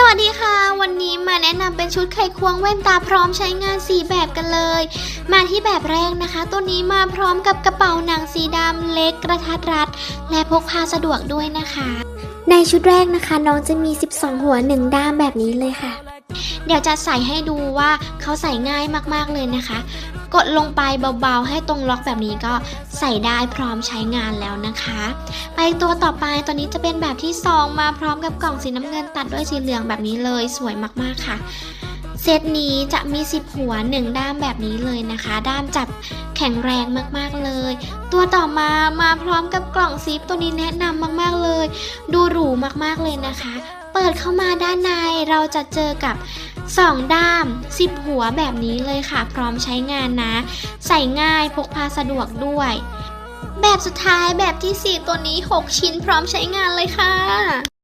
สวัสดีค่ะ วันนี้มาแนะนำเป็นชุดไขควงแว่นตาพร้อมใช้งาน 4 แบบกันเลย มาที่แบบแรกนะคะ ตัวนี้มาพร้อมกับกระเป๋าหนังสีดำเล็กกระทัดรัด และพกพาสะดวกด้วยนะคะ ในชุดแรกนะคะ น้องจะมี 12 หัว 1 ด้ามแบบนี้เลยค่ะ เดี๋ยวจะใส่ให้ดูว่าเขาใส่ง่ายมากๆเลยนะคะ กดลงไปเบาๆ ให้ตรงล็อกแบบนี้ก็ใส่ได้พร้อมใช้งานแล้วนะคะ ไปตัวต่อไปตัวนี้จะเป็นแบบที่ 2 มาพร้อมกับกล่องสีน้ำเงินตัดด้วยสีเหลืองแบบนี้เลยสวยมากๆค่ะเซตนี้จะมี 10 หัว 1 ด้ามแบบนี้เลยนะคะ ด้ามจับแข็งแรงมากๆเลย ตัวต่อมามาพร้อมกับกล่องซิปตัวนี้แนะนำมากๆเลย ดูหรูมากๆเลยนะคะ เปิดเข้ามาด้านในเราจะเจอกับ สองด้าม 10 หัวแบบนี้เลยค่ะ พร้อมใช้งานนะ ใส่ง่ายพกพาสะดวกด้วย แบบสุดท้ายแบบที่ 4 ตัวนี้ 6 ชิ้นพร้อมใช้งานเลยค่ะ